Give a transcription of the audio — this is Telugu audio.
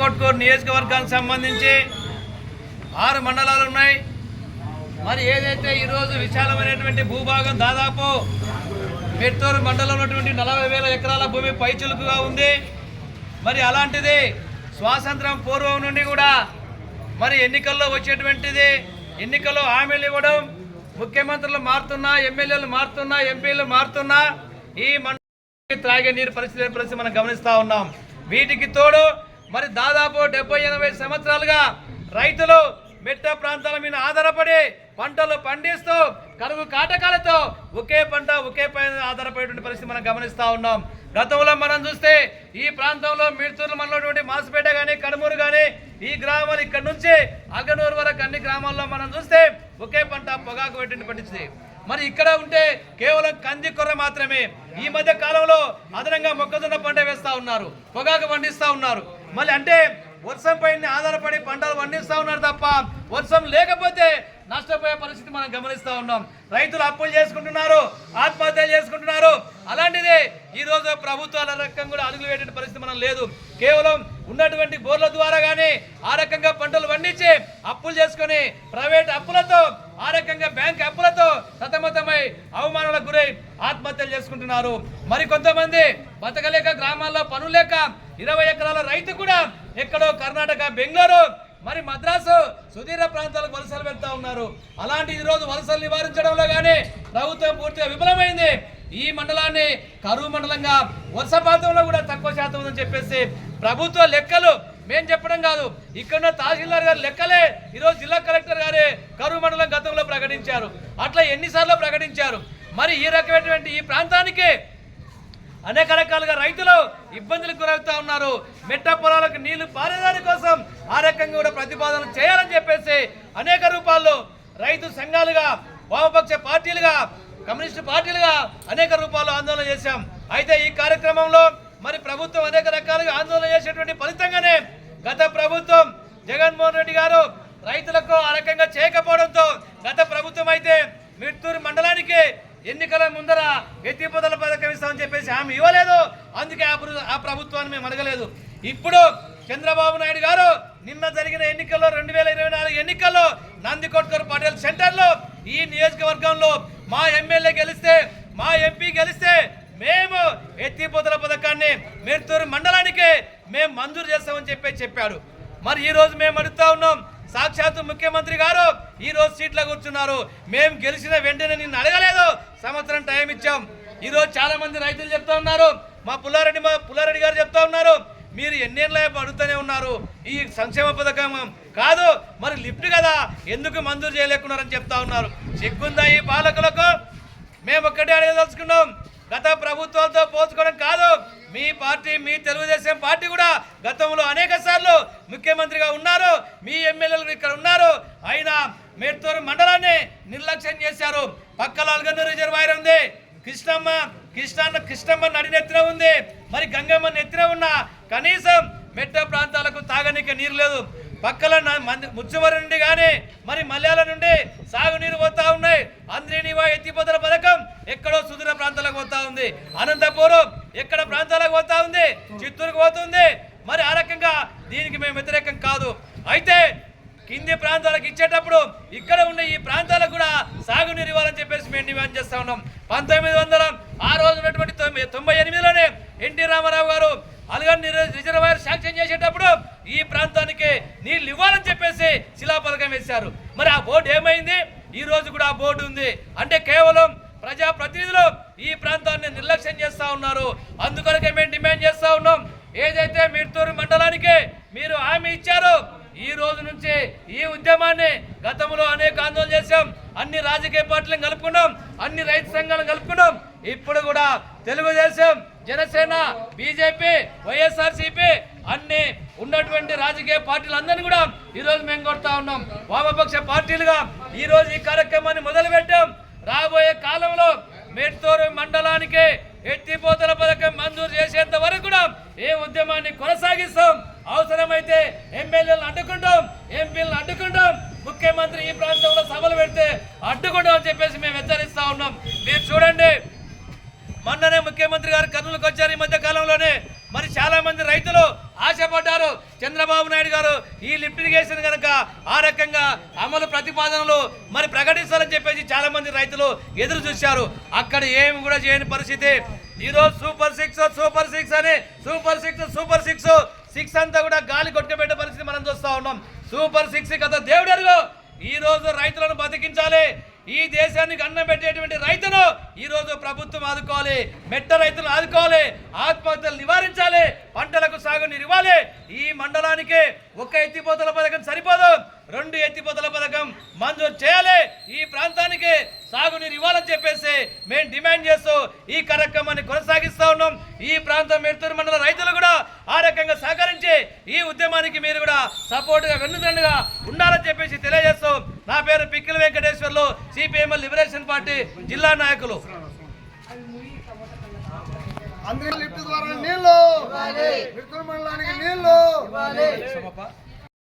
కొట్కూరు నియోజకవర్గానికి సంబంధించి ఆరు మండలాలు ఉన్నాయి. మరి ఏదైతే ఈరోజు విశాలమైనటువంటి భూభాగం దాదాపు మెట్టూరు మండలంలో ఉన్నటువంటి నలభై వేల ఎకరాల భూమి పైచులుకుగా ఉంది. మరి అలాంటిది స్వాతంత్రం పూర్వం నుండి కూడా మరి ఎన్నికల్లో వచ్చేటువంటిది. ఎన్నికల్లో హామీలు ఇవ్వడం ముఖ్యమంత్రులు మారుతున్నా ఎమ్మెల్యేలు మారుతున్నా ఎంపీలు మారుతున్నా ఈ మండలానికి త్రాగే నీరు పరిస్థితి పరిస్థితి మనం గమనిస్తూ ఉన్నాం. వీటికి తోడు మరి దాదాపు డెబ్బై ఎనభై సంవత్సరాలుగా రైతులు మెట్ట ప్రాంతాల మీద ఆధారపడి పంటలు పండిస్తూ కరువు కాటకాలతో ఒకే పంట ఒకే పైన ఆధారపడేటువంటి పరిస్థితి మనం గమనిస్తూ ఉన్నాం. గతంలో మనం చూస్తే ఈ ప్రాంతంలో మిడ్తూరు మనలోటువంటి మాసుపేట కానీ కడుమూరు కానీ ఈ గ్రామాలు ఇక్కడ నుంచి అగనూరు వరకు అన్ని గ్రామాల్లో మనం చూస్తే ఒకే పంట పొగాకు పెట్టింది పండించింది మరి ఇక్కడ ఉంటే కేవలం కంది కొర్ర మాత్రమే. ఈ మధ్య కాలంలో అదనంగా మొక్కజొన్న పంట వేస్తూ ఉన్నారు. పొగాకు పండిస్తా ఉన్నారు. మళ్ళీ అంటే వర్షం పైన ఆధారపడి పంటలు పండిస్తూ ఉన్నారు తప్ప వర్షం లేకపోతే నష్టపోయే పరిస్థితి మనం గమనిస్తూ ఉన్నాం. రైతులు అప్పులు చేసుకుంటున్నారు ఆత్మహత్యలు చేసుకుంటున్నారు. అలాంటిది ఈరోజు ప్రభుత్వాల రకం కూడా అడుగులు వేయడం పరిస్థితి మనం లేదు. కేవలం ఉన్నటువంటి బోర్ల ద్వారా కానీ ఆ రకంగా పంటలు పండించి అప్పులు చేసుకొని ప్రైవేట్ అప్పులతో ఆ రకంగా బ్యాంక్ అప్పులతో సతమతమై అవమానాలకు గురై ఆత్మహత్యలు చేసుకుంటున్నారు. మరి కొంతమంది బతకలేక గ్రామాల్లో పనులేక ఇరవై ఎకరాల రైతు కూడా ఎక్కడో కర్ణాటక బెంగళూరు మరి మద్రాసు సుదీర్ఘ ప్రాంతాలకు వలసలు వెళ్తా ఉన్నారు. అలాంటి ఈ రోజు వలసలు నివారించడంలో కానీ ప్రభుత్వం పూర్తిగా విఫలమైంది. ఈ మండలాన్ని కరువు మండలంగా వర్షపాతంలో కూడా తక్కువ శాతం ఉందని చెప్పేసి ప్రభుత్వ లెక్కలు మేం చెప్పడం కాదు. ఇక్కడ తహసీల్దార్ గారు లెక్కలే ఈరోజు జిల్లా కలెక్టర్ గారే కరువు మండలం గతంలో ప్రకటించారు. అట్లా ఎన్నిసార్లు ప్రకటించారు. మరి ఈ రకమైనటువంటి ఈ ప్రాంతానికి అనేక రకాలుగా రైతులు ఇబ్బందులకు గురవుతా ఉన్నారు. మెట్ట పొలాలకు నీళ్ళు పారేదాని కోసం ఆ రకంగా కూడా ప్రతిపాదన చేయాలని చెప్పేసి అనేక రూపాల్లో రైతు సంఘాలుగా వామపక్ష పార్టీలుగా కమ్యూనిస్టు పార్టీలుగా అనేక రూపాల్లో ఆందోళన చేశాం. అయితే ఈ కార్యక్రమంలో మరి ప్రభుత్వం అనేక రకాలుగా ఆందోళన చేసేటువంటి ఫలితంగానే గత ప్రభుత్వం జగన్మోహన్ రెడ్డి గారు రైతులకు ఆ రకంగా చేయకపోవడంతో గత ప్రభుత్వం అయితే మిట్టూరు మండలానికి ఎన్నికల ముందర ఎత్తిపోతల ఇస్తామని చెప్పేసి హామీ ఇవ్వలేదు. అందుకే ఆ ఆ ప్రభుత్వాన్ని మేము అడగలేదు. ఇప్పుడు చంద్రబాబు నాయుడు గారు నిన్న జరిగిన ఎన్నికల్లో రెండు వేల ఇరవై నాలుగు ఎన్నికల్లో నందికొట్కర్ పటేల్ సెంటర్లో ఈ నియోజకవర్గంలో మా ఎమ్మెల్యే గెలిస్తే మా ఎంపీ గెలిస్తే మేము ఎత్తిపోతల పథకాన్ని మిర్తూరు మండలానికి మేము మంజూరు చేస్తామని చెప్పి చెప్పాడు. మరి ఈరోజు మేము అడుగుతా ఉన్నాం సాక్షాత్తు ముఖ్యమంత్రి గారు ఈ రోజు సీట్లో కూర్చున్నారు. మేము గెలిచిన వెంటనే నిన్ను అడగలేదు. సంవత్సరం టైం ఇచ్చాం. ఈరోజు చాలామంది చాలా మంది రైతులు చెప్తా ఉన్నారు. మా పుల్లారెడ్డి మా పుల్లారెడ్డి గారు చెప్తా ఉన్నారు. మీరు ఎన్నేళ్ళ అడుగుతూనే ఉన్నారు. ఈ సంక్షేమ పథకం కాదు మరి లిఫ్ట్ కదా. ఎందుకు మంజూరు చేయలేకున్నారని చెప్తా ఉన్నారు. సిగ్గుందా ఈ పాలకులకు? మేము ఒక్కటే అడగదలుచుకున్నాం. గత ప్రభుత్వాలతో పోల్చుకోవడం కాదు. మీ పార్టీ మీ తెలుగుదేశం పార్టీ కూడా గతంలో అనేక సార్లు ముఖ్యమంత్రిగా ఉన్నారు. మీ ఎమ్మెల్యేలు ఇక్కడ ఉన్నారు. అయినా మేడ్తూరు మండలాన్ని నిర్లక్ష్యం చేశారు. పక్కల అల్గన్న రిజర్వాయర్ ఉంది. కృష్ణమ్మ కృష్ణన్న కృష్ణమ్మ నడినెత్తిన ఉంది. మరి గంగమ్మ నెత్తిన ఉన్న కనీసం మెట్ట ప్రాంతాలకు తాగనీకి నీరు లేదు. పక్కల ముచ్చవరి మంది- నుండి కానీ మరి మలయాళ నుండి సాగునీరు పోతా ఉన్నాయి. అంద్రీనివా ఎత్తిపోతల పథకం ఎక్కడో సుదూర ప్రాంతాలకు పోతా ఉంది. అనంతపురం ఎక్కడ ప్రాంతాలకు పోతా ఉంది? చిత్తూరుకు పోతుంది. మరి ఆ రకంగా దీనికి మేము వ్యతిరేకం కాదు. అయితే కింది ప్రాంతాలకు ఇచ్చేటప్పుడు ఇక్కడ ఉన్న ఈ ప్రాంతాలకు కూడా సాగునీరు ఇవ్వాలని చెప్పేసి మేము డిమాండ్ చేస్తా ఉన్నాం. పంతొమ్మిది వందల ఆ రోజు ఉన్నటువంటి తొంభై ఎనిమిదిలోనే ఎన్టీ రామారావు గారు అలగని రిజర్వాయర్ శాంక్షన్ చేసేటప్పుడు ఈ ప్రాంతానికి నీళ్ళు ఇవ్వాలని చెప్పేసి శిలాపలకం వేశారు. మరి ఆ బోర్డు ఏమైంది? ఈ రోజు కూడా ఆ బోర్డు ఉంది. అంటే కేవలం ప్రజా ప్రతినిధులు ఈ ప్రాంతాన్ని నిర్లక్ష్యం చేస్తా ఉన్నారు. అందుకొరకే మేము డిమాండ్ చేస్తా ఉన్నాం. ఏదైతే మిర్తూరు మండలానికి మీరు హామీ ఇచ్చారో ఈ రోజు నుంచి ఈ ఉద్యమాన్ని గతంలో అనేక ఆందోళన చేశాం. అన్ని రాజకీయ పార్టీలను కలుపుకున్నాం. అన్ని రైతు సంఘాలను కలుపుకున్నాం. ఇప్పుడు కూడా తెలుగుదేశం జనసేన బీజేపీ వైఎస్ఆర్సీపీ అన్ని ఉన్నటువంటి రాజకీయ పార్టీలందరినీ కూడా ఈ రోజు మేము కొడతా ఉన్నాం. వామపక్ష పార్టీలుగా ఈ రోజు ఈ కార్యక్రమాన్ని మొదలు పెట్టాం రాబోయే కాలంలో మేడ్తూరు మండలానికి ఎత్తిపోతల పథకం మంజూరు చేసేంత వరకు కూడా ఏ ఉద్యమాన్ని కొనసాగిస్తాం. అవసరమైతే ఎమ్మెల్యేలను అడ్డుకుంటాం ఎంపీలను అడ్డుకుంటాం. ముఖ్యమంత్రి ఈ ప్రాంతంలో సభలు పెడితే అడ్డుకుంటాం అని చెప్పేసి మేము హెచ్చరిస్తా ఉన్నాం. మీరు చూడండి మొన్ననే ముఖ్యమంత్రి గారు కర్నూలుకు వచ్చారు ఈ మధ్య కాలంలోనే. మరి చాలా మంది రైతులు ఆశపడ్డారు. చంద్రబాబు నాయుడు గారు ఈ లిఫ్ట్ ఇరిగేషన్ కనుక ఆ రకంగా అమలు ప్రతిపాదనలు మరి ప్రకటిస్తారని చెప్పేసి చాలా మంది రైతులు ఎదురు చూశారు. అక్కడ ఏమి కూడా చేయని పరిస్థితి. ఈ రోజు సూపర్ సిక్స్ సూపర్ సిక్స్ అని super six super six six అంతా కూడా గాలి కొట్టుకుపెట్టే పరిస్థితి మనం చూస్తూ ఉన్నాం. సూపర్ సిక్స్ గత దేవుడు ఈ రోజు రైతులను బతికించాలి. ఈ దేశానికి అన్నం పెట్టేటువంటి రైతును ఈ రోజు ప్రభుత్వం ఆదుకోవాలి. మెట్ట రైతులు ఆదుకోవాలి. ఆత్మహత్యలు నివారించాలి. పంటలకు సాగునీరు ఇవ్వాలి. ఈ మండలానికి ఒక్క ఎత్తిపోతల పథకం సరిపోదు. రెండు ఎత్తిపోతల పథకం మంజూరు చేయాలి. ఈ ప్రాంతానికి సాగునీరు ఇవ్వాలని చెప్పేసి మేము డిమాండ్ చేస్తూ ఈ కార్యక్రమాన్ని కొనసాగిస్తా ఉన్నాం. ఈ ప్రాంతం మెడుతూరు మండల రైతులు కూడా ఆ రకంగా సహకరించి ఈ ఉద్యమానికి మీరు కూడా సపోర్ట్గా వెన్నుదండుగా ఉండాలని చెప్పేసి తెలియజేస్తూ నా పేరు Pikkala Venkateswarlu CPIML liberation party జిల్లా నాయకులు. అందరి లిఫ్ట్ ద్వారా నీళ్ళు మండలానికి నీళ్ళు